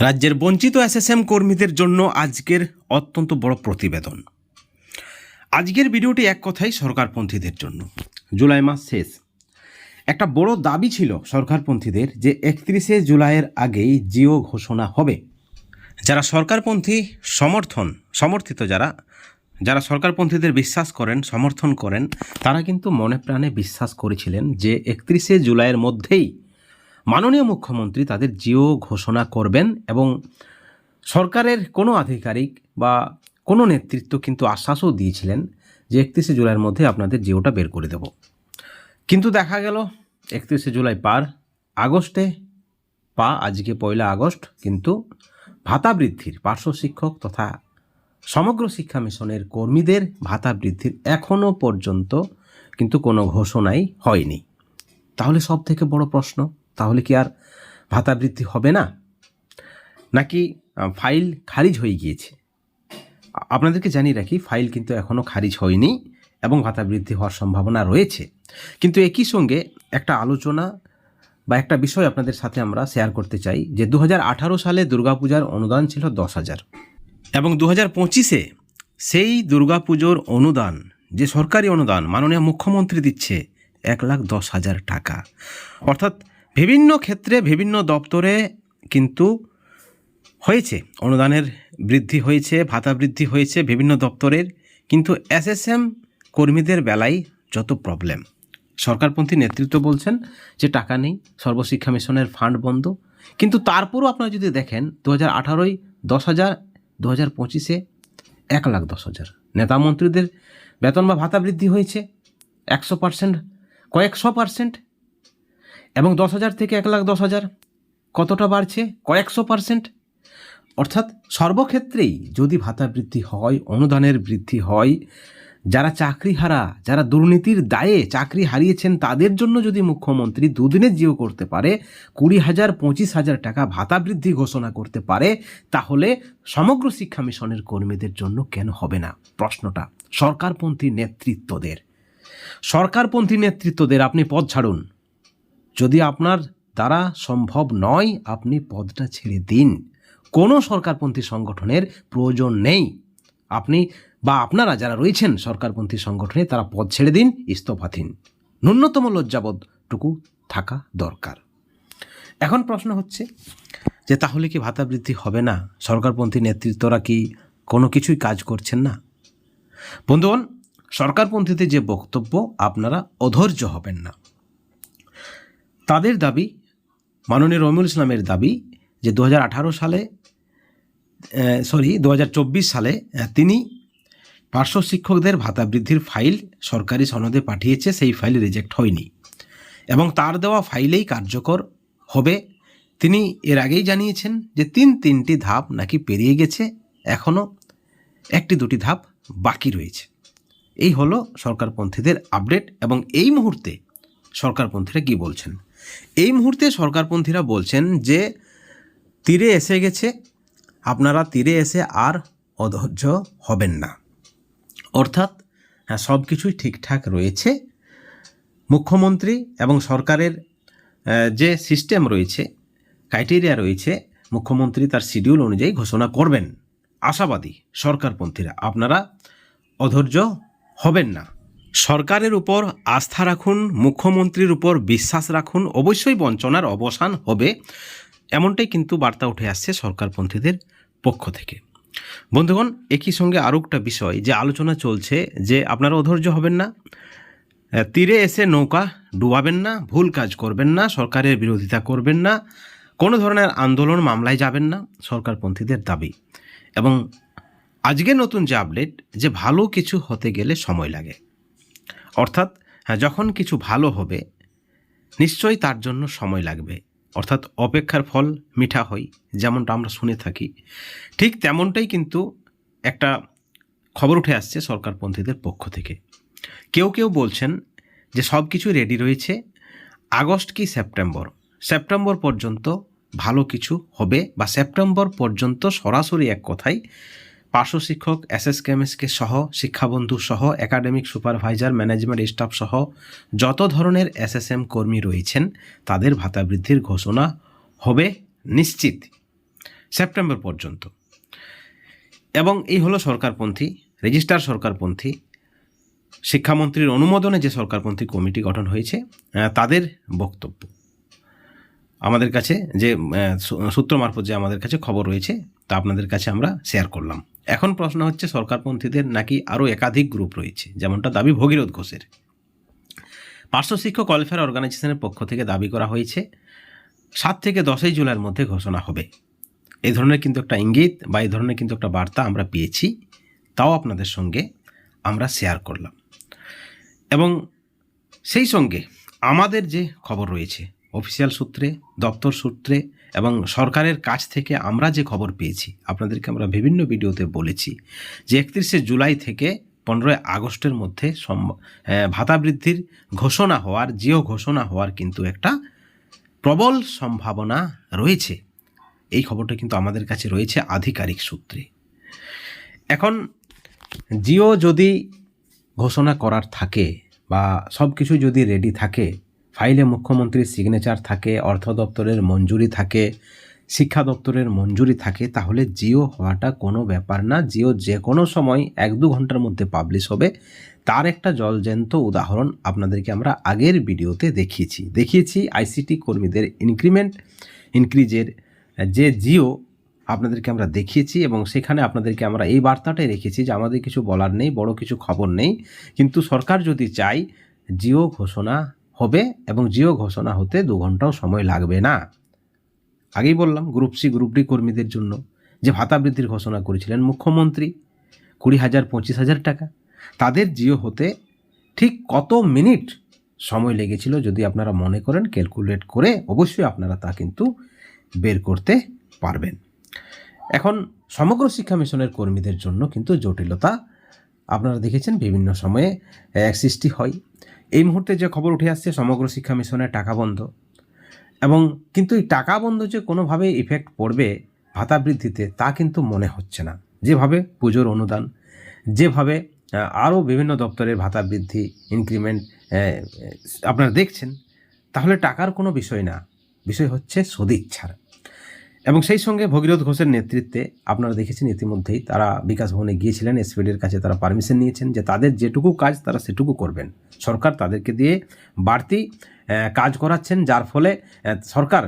রাজ্যের বঞ্চিত এসএসএম কর্মীদের জন্য আজকের অত্যন্ত বড় প্রতিবেদন। আজকের ভিডিওটি এক কথাই সরকারপন্থীদের জন্য। জুলাই মাস শেষ। একটা বড় দাবি ছিল সরকারপন্থীদের যে একত্রিশে জুলাইয়ের আগেই জিও ঘোষণা হবে। যারা সরকারপন্থী সমর্থন, সমর্থিত যারা যারা সরকারপন্থীদের বিশ্বাস করেন, সমর্থন করেন, তারা কিন্তু মনে প্রাণে বিশ্বাস করেছিলেন যে একত্রিশে জুলাইয়ের মধ্যেই মাননীয় মুখ্যমন্ত্রী তাদের জিও ঘোষণা করবেন এবং সরকারের কোনো আধিকারিক বা কোনো নেতৃত্ব কিন্তু আশ্বাসও দিয়েছিলেন যে একত্রিশে জুলাইয়ের মধ্যে আপনাদের জিওটা বের করে দেব। কিন্তু দেখা গেল, একত্রিশে জুলাই পার, আগস্টে পা, আজকে পয়লা আগস্ট, কিন্তু ভাতা বৃদ্ধির পার্শ্ব শিক্ষক তথা সমগ্র শিক্ষা মিশনের কর্মীদের ভাতা বৃদ্ধির এখনও পর্যন্ত কিন্তু কোনো ঘোষণাই হয়নি। তাহলে সব থেকে বড় প্রশ্ন তাহলে কি আর ভাতা বৃদ্ধি হবে না? নাকি ফাইল খারিজ হয়ে গিয়েছে? আপনাদেরকে জানিয়ে রাখি, ফাইল কিন্তু এখনও খারিজ হয়নি এবং ভাতা বৃদ্ধি হওয়ার সম্ভাবনা রয়েছে। কিন্তু একই সঙ্গে একটা আলোচনা বা একটা বিষয় আপনাদের সাথে আমরা শেয়ার করতে চাই যে দু হাজার আঠারো সালে দুর্গাপূজার অনুদান ছিল দশ হাজার। এবং দু হাজার পঁচিশে সেই দুর্গাপুজোর অনুদান, যে সরকারি অনুদান, মাননীয় মুখ্যমন্ত্রী দিচ্ছে এক লাখ দশ হাজার টাকা। অর্থাৎ বিভিন্ন ক্ষেত্রে, বিভিন্ন দপ্তরে কিন্তু হয়েছে, অনুদানের বৃদ্ধি হয়েছে, ভাতা বৃদ্ধি হয়েছে বিভিন্ন দপ্তরের, কিন্তু এসএসএম কর্মীদের বেলায় যত প্রবলেম সরকারপন্থী নেতৃত্ব বলছেন যে টাকা নেই, সর্বশিক্ষা মিশনের ফান্ড বন্ধ। কিন্তু তারপরও আপনারা যদি দেখেন দু হাজার আঠারোই দশ হাজার দু হাজার পঁচিশে এক লাখ দশ হাজার। নেতা মন্ত্রীদের বেতন বা ভাতা বৃদ্ধি হয়েছে, একশো পার্সেন্ট কয়েকশো পার্সেন্ট এবং দশ হাজার থেকে এক লাখ দশ হাজার। কতটা বাড়ছে? কয়েকশো পার্সেন্ট। অর্থাৎ সর্বক্ষেত্রেই যদি ভাতা বৃদ্ধি হয়, অনুদানের বৃদ্ধি হয়, যারা চাকরি হারা যারা দুর্নীতির দায়ে চাকরি হারিয়েছেন, তাদের জন্য যদি মুখ্যমন্ত্রী দুদিনের জিও করতে পারে, কুড়ি হাজার, পঁচিশ হাজার টাকা ভাতা বৃদ্ধি ঘোষণা করতে পারে, তাহলে সমগ্র শিক্ষা মিশনের কর্মীদের জন্য কেন হবে না? প্রশ্নটা সরকারপন্থী নেতৃত্বদের। সরকারপন্থী নেতৃত্বদের আপনি পদ ছাড়ুন। যদি আপনার দ্বারা সম্ভব নয়, আপনি পদটা ছেড়ে দিন। কোনো সরকারপন্থী সংগঠনের প্রয়োজন নেই। আপনি বা আপনারা যারা রয়েছেন সরকারপন্থী সংগঠনে, তারা পদ ছেড়ে দিন, ইস্তফা দিন। ন্যূনতম লজ্জাবোধটুকু থাকা দরকার। এখন প্রশ্ন হচ্ছে যে, তাহলে কি ভাতা বৃদ্ধি হবে না? সরকারপন্থী নেতৃত্বরা কি কোনো কিছুই কাজ করছেন না? বন্ধুগণ, সরকারপন্থীতে যে বক্তব্য, আপনারা অধৈর্য হবেন না। তাদের দাবি, মাননীয় রমিউল ইসলামের দাবি যে দু হাজার আঠারো সালে সরি দু হাজার চব্বিশ সালে তিনি পার্শ্ব শিক্ষকদের ভাতা বৃদ্ধির ফাইল সরকারি সনদে পাঠিয়েছে, সেই ফাইল রিজেক্ট হয়নি। এবং তার দেওয়া ফাইলেই কার্যকর হবে। তিনি এর আগেই জানিয়েছেন যে তিন তিনটি ধাপ নাকি পেরিয়ে গেছে, এখনও একটি দুটি ধাপ বাকি রয়েছে। এই হলো সরকারপন্থীদের আপডেট এবং এই মুহূর্তে সরকারপন্থীরা কি বলছেন? এই মুহূর্তে সরকারপন্থীরা বলছেন যে, তীরে এসে গেছে। আপনারা তীরে এসে আর অধৈর্য হবেন না। অর্থাৎ হ্যাঁ সব কিছুই ঠিকঠাক রয়েছে। মুখ্যমন্ত্রী এবং সরকারের যে সিস্টেম রয়েছে, ক্রাইটেরিয়া রয়েছে, মুখ্যমন্ত্রী তার শিডিউল অনুযায়ী ঘোষণা করবেন। আশাবাদী সরকারপন্থীরা, আপনারা অধৈর্য হবেন না। সরকারের উপর আস্থা রাখুন, মুখ্যমন্ত্রীর উপর বিশ্বাস রাখুন, অবশ্যই বঞ্চনার অবসান হবে, এমনটাই কিন্তু বার্তা উঠে আসছে সরকারপন্থীদের পক্ষ থেকে। বন্ধুগণ, একই সঙ্গে আরও একটা বিষয়, যে আলোচনা চলছে, যে আপনারা অধৈর্য হবেন না, তীরে এসে নৌকা ডুবাবেন না, ভুল কাজ করবেন না, সরকারের বিরোধিতা করবেন না, কোনো ধরনের আন্দোলন মামলায় যাবেন না, সরকারপন্থীদের দাবি। এবং আজকে নতুন যে আপডেট, যে ভালো কিছু হতে গেলে সময় লাগে। অর্থাৎ হ্যাঁ যখন কিছু ভালো হবে, নিশ্চয়ই তার জন্য সময় লাগবে। অর্থাৎ, অপেক্ষার ফল মিঠা হয় যেমনটা আমরা শুনে থাকি। ঠিক তেমনটাই কিন্তু একটা খবর উঠে আসছে সরকারপন্থীদের পক্ষ থেকে। কেউ কেউ বলছেন যে সব কিছু রেডি রয়েছে, আগস্ট কি সেপ্টেম্বর? সেপ্টেম্বর পর্যন্ত ভালো কিছু হবে বা সেপ্টেম্বর পর্যন্ত সরাসরি এক কথায় পার্শ্ব শিক্ষক এস এস কেমএসকে সহ, শিক্ষাবন্ধু সহ, একাডেমিক সুপারভাইজার, ম্যানেজমেন্ট স্টাফ সহ যত ধরনের এসএসএম কর্মী রয়েছেন, তাদের ভাতা বৃদ্ধির ঘোষণা হবে নিশ্চিত সেপ্টেম্বর পর্যন্ত। এবং এই হলো সরকারপন্থী, রেজিস্টার সরকারপন্থী, শিক্ষামন্ত্রীর অনুমোদনে যে সরকারপন্থী কমিটি গঠন হয়েছে তাদের বক্তব্য। আমাদের কাছে যে সূত্র মারফত যে আমাদের কাছে খবর রয়েছে, তা আপনাদের কাছে আমরা শেয়ার করলাম। এখন প্রশ্ন হচ্ছে, সরকারপন্থীদের নাকি আরও একাধিক গ্রুপ রয়েছে? যেমনটা দাবি ভগীরথ ঘোষের। পার্শ্ব শিক্ষক ওয়েলফেয়ার অর্গানাইজেশনের পক্ষ থেকে দাবি করা হয়েছে, সাত থেকে দশই জুলাইয়ের মধ্যে ঘোষণা হবে। এই ধরনের কিন্তু একটা ইঙ্গিত বা এই ধরনের কিন্তু একটা বার্তা আমরা পেয়েছি, তাও আপনাদের সঙ্গে আমরা শেয়ার করলাম। এবং সেই সঙ্গে আমাদের যে খবর রয়েছে, অফিসিয়াল সূত্রে, দপ্তর সূত্রে এবং সরকারের কাছ থেকে আমরা যে খবর পেয়েছি, আপনাদেরকে আমরা বিভিন্ন ভিডিওতে বলেছি যে একত্রিশে জুলাই থেকে পনেরোই আগস্টের মধ্যে ভাতা বৃদ্ধির ঘোষণা হওয়ার, জিও ঘোষণা হওয়ার কিন্তু একটা প্রবল সম্ভাবনা রয়েছে। এই খবরটা কিন্তু আমাদের কাছে রয়েছে আধিকারিক সূত্রে। এখন, জিও যদি ঘোষণা করার থাকে বা সব কিছু যদি রেডি থাকে ফাইলে মুখ্যমন্ত্রীর সিগনেচার থাকে, অর্থ দপ্তরের মঞ্জুরি থাকে, শিক্ষা দপ্তরের মঞ্জুরি থাকে, তাহলে জিও হওয়াটা কোনো ব্যাপার না। জিও যে কোনো সময় এক দু ঘণ্টার মধ্যে পাবলিশ হবে। তার একটা জলজ্যান্ত উদাহরণ আপনাদেরকে আমরা আগের ভিডিওতে দেখিয়েছি। দেখিয়েছি আইসিটি কর্মীদের ইনক্রিমেন্ট ইনক্রিজের যে জিও আপনাদেরকে আমরা দেখিয়েছি এবং সেখানে আপনাদেরকে আমরা এই বার্তাটাই রেখেছি যে আমাদের কিছু বলার নেই, বড় কিছু খবর নেই। কিন্তু সরকার যদি চায়, জিও ঘোষণা হবে এবং জিও ঘোষণা হতে দু ঘন্টাও সময় লাগবে না। আগেই বললাম গ্রুপ সি গ্রুপ ডি কর্মীদের জন্য যে ভাতা বৃদ্ধির ঘোষণা করেছিলেন মুখ্যমন্ত্রী, কুড়ি হাজার, পঁচিশ হাজার টাকা, তাদের জিও হতে ঠিক কত মিনিট সময় লেগেছিল যদি আপনারা মনে করেন ক্যালকুলেট করে অবশ্যই আপনারা তা কিন্তু বের করতে পারবেন। এখন সমগ্র শিক্ষা মিশনের কর্মীদের জন্য কিন্তু জটিলতা আপনারা দেখেছেন, বিভিন্ন সময়ে সৃষ্টি হয়। এই মুহূর্তে যে খবর উঠে আসছে, সমগ্র শিক্ষা মিশনের টাকা বন্ধ। এবং কিন্তু এই টাকা বন্ধ যে কোনোভাবে ইফেক্ট পড়বে ভাতা বৃদ্ধিতে, তা কিন্তু মনে হচ্ছে না। যেভাবে পুজোর অনুদান, যেভাবে আরও বিভিন্ন দপ্তরের ভাতা বৃদ্ধি ইনক্রিমেন্ট আপনারা দেখছেন, তাহলে টাকার কোনো বিষয় না। বিষয় হচ্ছে সদিচ্ছার। এবং সেই সঙ্গে ভগীরথ ঘোষের নেতৃত্বে আপনারা দেখেছেন ইতিমধ্যেই তারা বিকাশ ভবনে গিয়েছিলেন এসপিডির কাছে তারা পারমিশন নিয়েছেন যে তাদের যেটুকু কাজ তারা সেটুকু করবেন। সরকার তাদেরকে দিয়ে বাড়তি কাজ করাচ্ছেন, যার ফলে সরকার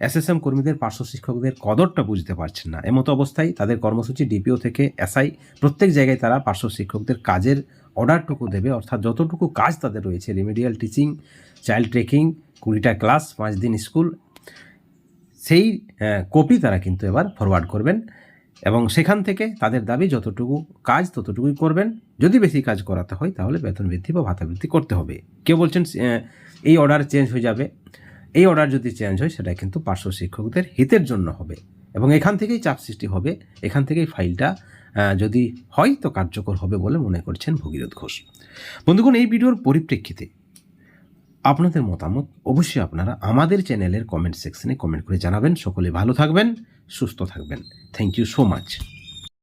এসএসএম কর্মীদের, পার্শ্ব শিক্ষকদের কদরটা বুঝতে পারছেন না। এমতো অবস্থায় তাদের কর্মসূচি ডিপিও থেকে এসআই প্রত্যেক জায়গায় তারা পার্শ্ব শিক্ষকদের কাজের অর্ডারটুকু দেবে। অর্থাৎ যতটুকু কাজ তাদের রয়েছে রেমিডিয়াল টিচিং চাইল্ড ট্রেকিং কুড়িটা ক্লাস পাঁচ দিন স্কুল সেই কপি তারা কিন্তু এবার ফরওয়ার্ড করবেন এবং সেখান থেকে তাদের দাবি যতটুকু কাজ ততটুকুই করবেন। যদি বেশি কাজ করাতে হয় তাহলে বেতন বৃদ্ধি বা ভাতা বৃদ্ধি করতে হবে। কেউ বলছেন এই অর্ডার চেঞ্জ হয়ে যাবে। এই অর্ডার যদি চেঞ্জ হয় সেটা কিন্তু পার্শ্ব শিক্ষকদের হিতের জন্য হবে এবং এখান থেকেই চাপ সৃষ্টি হবে। এখান থেকেই ফাইলটা যদি হয় তো কার্যকর হবে বলে মনে করছেন ভগীরথ ঘোষ। বন্ধুগণ, এই ভিডিওর পরিপ্রেক্ষিতে আপনাদের মতামত অবশ্যই আপনারা আমাদের চ্যানেলের কমেন্ট সেকশনে কমেন্ট করে জানাবেন। সকলে ভালো থাকবেন, সুস্থ থাকবেন। Thank you so much